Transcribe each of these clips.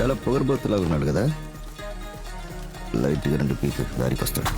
చాలా పొగరబోతులాగా ఉన్నాడు కదా. లైట్గా రెండు పీక్ దారికి వస్తాడు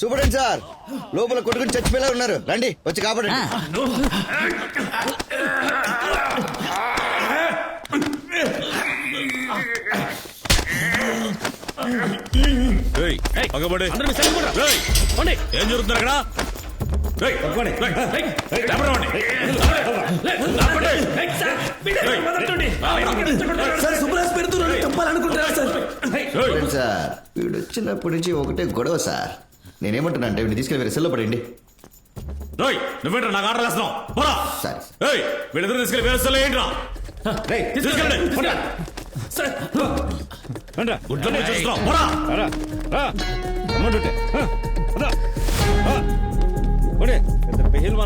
సూపరింటెండెంట్ సార్. లోపల కొట్టుకుని చచ్చిపోయేలా ఉన్నారు. రండి వచ్చి కాపాడండి. ఏయ్, పగబడి. ఏయ్, ఏం జరుగుతుంది అక్కడ ఏయ్, ఏయ్, ఏయ్, లేపరా వాడిని. ఏయ్, సార్ వీడు వచ్చినప్పటి నుంచి ఒకటే గొడవ సార్. నేనేమంటున్నా అంటే వీడిని తీసుకెళ్ళి వేరే సెల్లో పడండి ఏయ్, నువ్వేంట్రా నాకు ఆర్డర్ వేస్తున్నావు? పోరా. సరే. ఏయ్ వీళ్ళిద్దరు తీసుకెళ్ళి వేరే సెల్ ఏంట్రా తీసుకెళ్ళండి. పోరా. గుడ్లని చూస్తున్నావు? పోరా.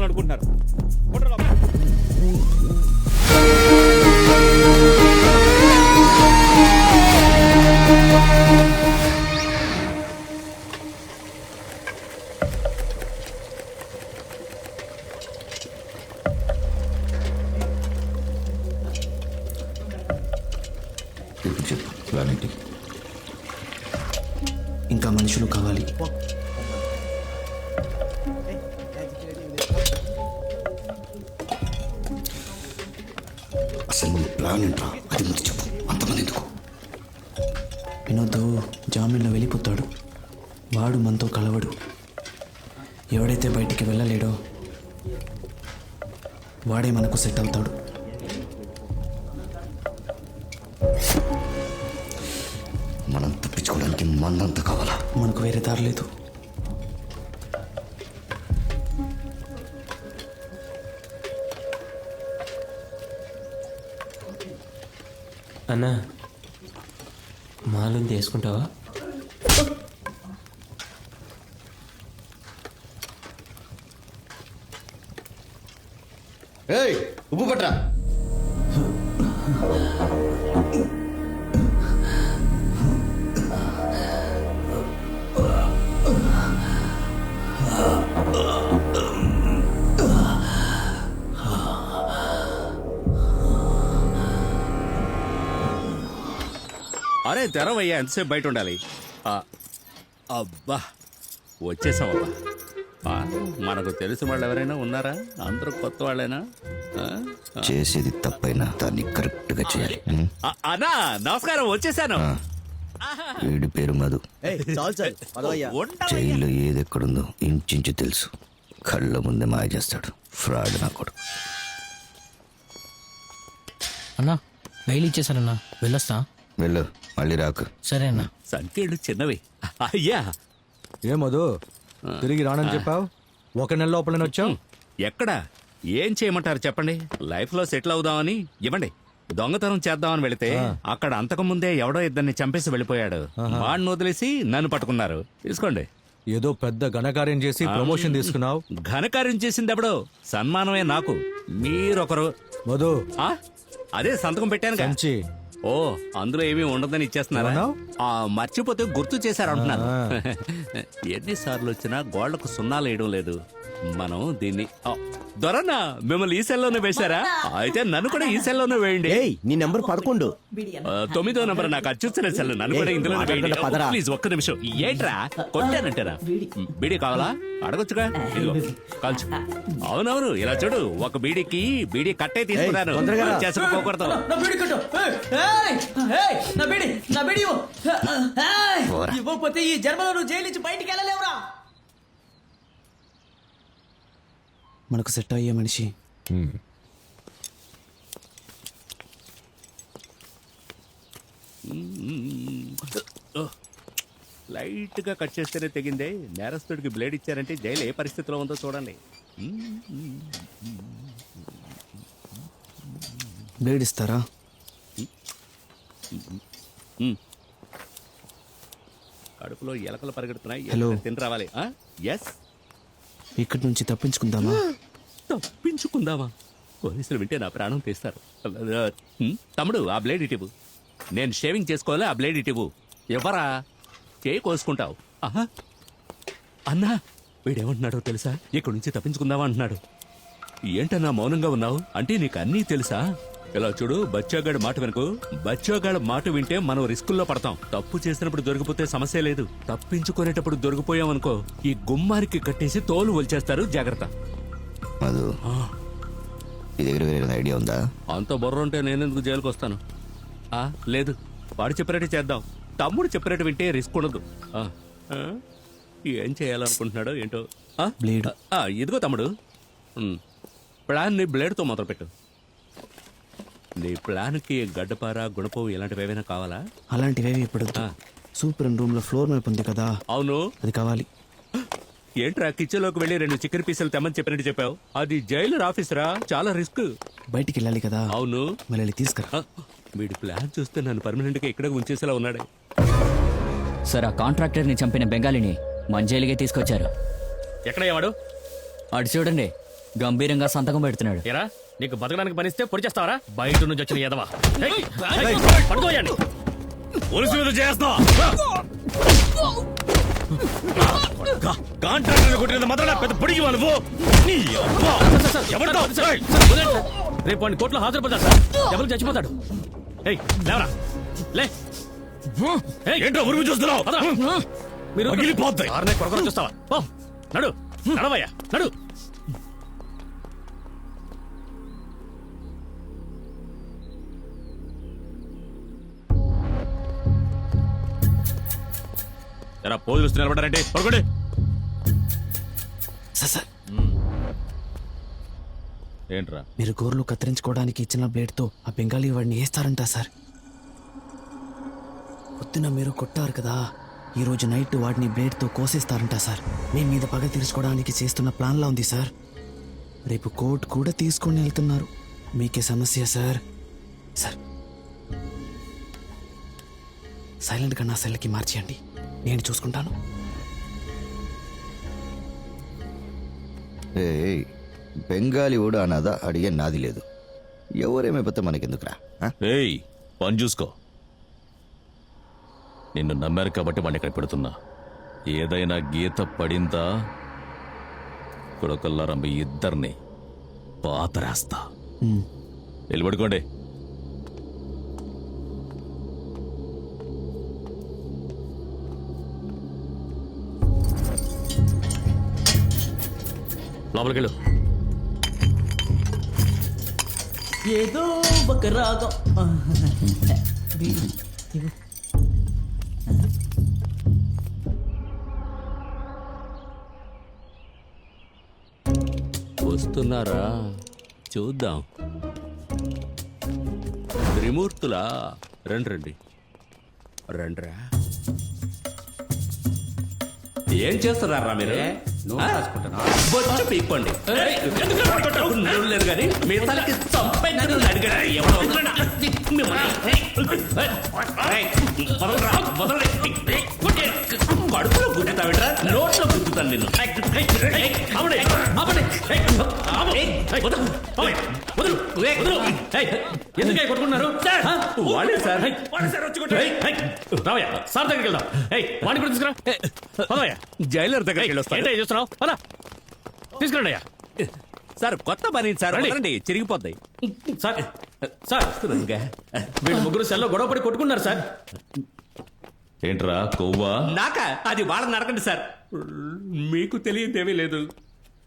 అనుకుంటున్నారు. ఇప్పుడు చెప్పు ప్లాన్ ఏంటి ఇంకా మనుషులు కావాలి. అసలు నీ ప్లాన్ ఏంట్రా? అది ముందు చెప్పు. అంతమంది ఎందుకు? వినోద్ జామీన్లో వెళ్ళిపోతాడు. వాడు మనతో కలవడు. ఎవడైతే బయటికి వెళ్ళలేడో వాడే మనకు సెట్ అవుతాడు. మందంతా కావాలా. మనకు వేరే దారి లేదు. అన్నా మాలుంది వేసుకుంటావా? ఏయ్ ఉప్పు పట్రా. అరే తెరవయ్యా ఎంతసేపు బయట ఉండాలి? ఆ, అబ్బా వచ్చేసాం అబ్బా ఆ, మనకు తెలిసిన వాళ్ళు ఎవరైనా ఉన్నారా? అందరూ కొత్త వాళ్ళేనా? ఆ? చేసేది తప్పైనా దాన్ని కరెక్ట్గా చేయాలి ఉం? ఆ, అన్నా నమస్కారం వచ్చేసాను. వీడి పేరు మధు. ఉండవయ్యా. జైల్లో ఏది ఎక్కడుందో ఇంచుంచు తెలుసు. కళ్ళ ముందే మాయ చేస్తాడు. ఫ్రాడ్ నా కొడుకు. అన్నా బయలు ఇచ్చేసారన్నా వెళ్ళొస్తా. వెళ్ళు మళ్ళీ రాకు. సరే అన్నా సంఖ్యలు చిన్నవి. అయ్యా! ఏ మధు తిరిగి రానని చెప్పావు? ఒక నెల లోపలనే వచ్చావు? ఎక్కడ? ఏం చేయమంటారు చెప్పండి? లైఫ్లో సెటిల్ అవుదామని ఇవ్వండి. దొంగతనం చేద్దామని వెళితే అక్కడ అంతకు ముందే ఎవడో ఇద్దరిని చంపేసి వెళ్ళిపోయాడు. వాడిని వదిలేసి నన్ను పట్టుకున్నారు. తీసుకోండి. ఏదో పెద్ద ఘనకార్యం చేసి ప్రమోషన్ తీసుకున్నావు? ఘనకార్యం చేసింది ఎవడో? సన్మానమే నాకు. మీరొకరు. మధు. ఆ? అదే సంతకం పెట్టాను సంచి. ఓ అందులో ఏమీ ఉండదని ఇచ్చేస్తున్నారా? ఆ మర్చిపోతే గుర్తు చేశారు అంటున్నాను ఎన్నిసార్లు వచ్చినా గోళ్ళకు సున్నాలు వేయడం లేదు మనం దీన్ని ఆ, దొరన్నా మిమ్మల్ని ఈ సెల్లోనే వేశారా అయితే నన్ను కూడా ఈ సెల్లోనే వేయండి నీ నెంబర్ పదకొండు ఆ, తొమ్మిదో నంబర్ నాకు అచ్చుచ్చిన సెల్ నన్ను కూడా ఇందులో మాట్లాడకుండా పదరా. ప్లీజ్ ఒక్క నిమిషం ఏంట్రా కొట్టానంటారా బీడీ కావాలా అడగొచ్చుగా ఇదిగో కాల్చు అవునవును ఇలా చూడు ఒక బీడీకి బీడీ కట్టే తీసుకున్నాను తొందరగా రా. చేసుకోకూడదు నా బీడి కొట్టు ఏయ్! ఏయ్! నా బీడి నా బీడి ఇవ్వు. ఏయ్! ఇవ్వకపోతే ఈ జన్మలో నువ్వు జైలు నుంచి బయటికి వెళ్ళలేవురా మనకు సెట్ అయ్యే మనిషి లైట్గా కట్ చేస్తేనే తెగిందే నేరస్తుడికి బ్లేడ్ ఇచ్చారంటే జైలు ఏ పరిస్థితిలో ఉందో చూడండి బ్లేడ్ ఇస్తారా. కడుపులో ఎలకలు పరిగెడుతున్నాయి. హలో. తిని రావాలి. ఎస్ ఇక్కడి నుంచి తప్పించుకుందామా? తప్పించుకుందామా? పోలీసులు వింటే నా ప్రాణం తీస్తారు. హ్మ్? తమ్ముడు ఆ బ్లేడ్ ఇటివు నేను షేవింగ్ చేసుకోవాలి? ఆ బ్లేడ్ ఇటివు ఎవరా? చేయి కోసుకుంటావు. ఆహా. అన్నా వీడేమంటున్నాడో తెలుసా? ఇక్కడి నుంచి తప్పించుకుందామా అంటున్నాడు. ఏంటన్నా మౌనంగా ఉన్నావు? అంటే నీకు అన్నీ తెలుసా? ఇలా చూడు బచ్చోగాడి మాట వెనుకు. బచ్చోగాడి మాట వింటే మనం రిస్కుల్లో పడతాం. తప్పు చేసినప్పుడు దొరికిపోతే సమస్య లేదు. తప్పించుకునేటప్పుడు దొరికిపోయామనుకో ఈ గుమ్మానికి కట్టేసి తోలు ఒలిచేస్తారు. జాగ్రత్త. మధు నీ దగ్గర వేరే ఐడియా ఉందా? అంత బుర్ర ఉంటే నేనెందుకు జైలుకి వస్తాను? ఆ, లేదు. వాడు చెప్పినట్టు చేద్దాం. తమ్ముడు చెప్పినట్టు వింటే రిస్క్ ఉండదు. ఆ, ఆ, ఏం చేయాలనుకుంటున్నాడో ఏంటో? ఆ, బ్లేడ్. ఆ, ఇదిగో తమ్ముడు. ప్లాన్ని బ్లేడ్తో మొదలుపెట్టు. నీ ప్లాన్కి గడ్డపార గుణపం ఇలాంటివి ఏమైనా కావాలా? అలాంటివేవి ఇప్పుడు. సూపర్ రూమ్లో ఫ్లోర్ మ్యాప్ ఉంది కదా. అవును. అది కావాలి. ఏంట్రా కిచెన్లోకి వెళ్ళి రెండు చికెన్ పీసులు తెమ్మని చెప్పినట్టు చెప్పావు? అది జైలర్ ఆఫీసరా? చాలా రిస్క్. బయటికి వెళ్ళాలి కదా. అవును. మళ్ళీ తీసుకురా. వీడి ప్లాన్ చూస్తే నన్ను పర్మనెంట్గా ఇక్కడ ఉంచేసేలా ఉన్నాడే. సార్ ఆ కాంట్రాక్టర్ని చంపిన బెంగాలీని మంజైలుగా తీసుకొచ్చారు. ఎక్కడ వాడు అటు చూడండి. గంభీరంగా సంతకం పెడుతున్నాడు. ఎరా నీకు బతకడానికి పనిస్తే పొడి చేస్తావరా? బయట నుంచి వచ్చిన ఎదవా పడుకోయండి పోలీసు మీద చేస్తావా కాంట్రాక్టర్ కొట్టిన మాత్రం పెద్ద పొడిగి నువ్వు నీ అబ్బా. ఏయ్, రేపు వాడిని కోర్టులో హాజరుపడతా సార్. ఎవరు చచ్చిపోతాడు? ఏయ్ లేవరా. లే. ఏంట్రా ఉరుగు చూస్తున్నావు? మీరు ఆరనే కొరకొర చూస్తావా? పో. నడు. నడవయ్యా. నడు. ఎరా పోలీసులు నిలబడారంటే పడుకోండి. Sir sir. ఏంట్రా? మీరు గోర్లు కత్తిరించుకోవడానికి ఇచ్చిన బ్లేడ్తో ఆ బెంగాలీ వాడిని వేస్తారంట సార్. పొద్దున మీరు కొట్టారు కదా ఈ రోజు నైట్ వాడిని బ్లేడ్తో కోసేస్తారంట సార్. మీ మీద పగ తీర్చుకోవడానికి చేస్తున్న ప్లాన్లా ఉంది సార్. రేపు కోర్టు కూడా తీసుకొని వెళ్తున్నారు. మీకే సమస్య సార్. సార్. సైలెంట్గా నా సెల్కి మార్చేయండి. నేను చూసుకుంటాను. ఏయ్ బెంగాలీ ఓడు అన్నదా అడిగే నాది లేదు. ఎవరేమైపోతే మనకెందుకురా ఆ? ఏయ్ పని చూసుకో. నిన్ను నమ్మారు కాబట్టి వాడిని ఇక్కడ పెడుతున్నా. ఏదైనా గీత పడిందా? కొడకల్లారా మీ ఇద్దరిని పాతరేస్తా. మ్. లోపలికెళ్ళు. ఏదో ఒక రాగం. వస్తున్నారా? చూద్దాం. త్రిమూర్తులా? రండి రండి. రండ్రా. ఏం చేస్తున్నారా మీరు? ఆ? బొచ్చు పీక్కోండి. నూనె లేదు కానీ మీ తలకి ఎవరో మిమ్మల్ని. వదలరా, వదలండి. కడుపులో గుద్దుతావిడ్రా నోట్లో గుద్దుతాను నిన్ను. వదలు. వదలు. ఎందుకై కొట్టుకున్నారు? వాడే సార్. వాడే సార్. వచ్చి రావయ్యా సార్ దగ్గరికి వెళ్దాం. వాడిని కూడా తీసుకురా. పదవయ్యా. జైలర్ దగ్గరికి వెళ్ళొస్తా ఏంటో చూస్తున్నావు? పదా. తీసుకురండి అయ్యా. సార్ కొత్త పని సార్. రండి. చిరిగిపోద్ది. సార్ సార్ వీళ్ళు ముగ్గురు సెల్లో గొడవ పడి కొట్టుకున్నారు సార్. ఏంట్రా కొవ్వా? నాక? అది వాళ్ళని నరకండి సార్. మీకు తెలియదేమీ లేదు.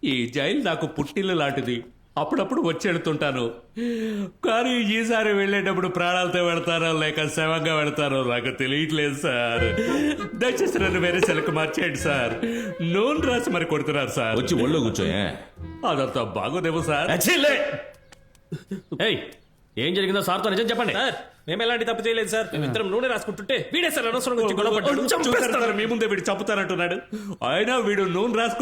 ఈ జైలు నాకు పుట్టిల్లు లాంటిది. అప్పుడప్పుడు వచ్చి వెళ్తుంటాను కానీ ఈసారి వెళ్ళేటప్పుడు ప్రాణాలతో వెళ్తారో లేక శవంగా వెళ్తారో నాకు తెలియట్లేదు సార్. దయచేసి నన్ను వేరే సెలకు మార్చేయండి సార్. నూనె రాసి మరి కొడుతున్నారు సార్. వచ్చి ఒళ్ళో కూర్చోయే అదంతా బాగోదేమో సార్. ఏయ్ ఏం జరిగిందో సార్తో నిజం చెప్పండి. సార్ మేము ఎలాంటి తప్పు చేయలేదు సార్. మేమిద్దరం నూనె రాసుకుంటుంటే వీడే సార్ అనవసరంగా వచ్చి గొడవ పడ్డాడు. మీ ముందే వీడు చంపుతానంటున్నాడు అయినా వీడు నూనె రాసుకుంటే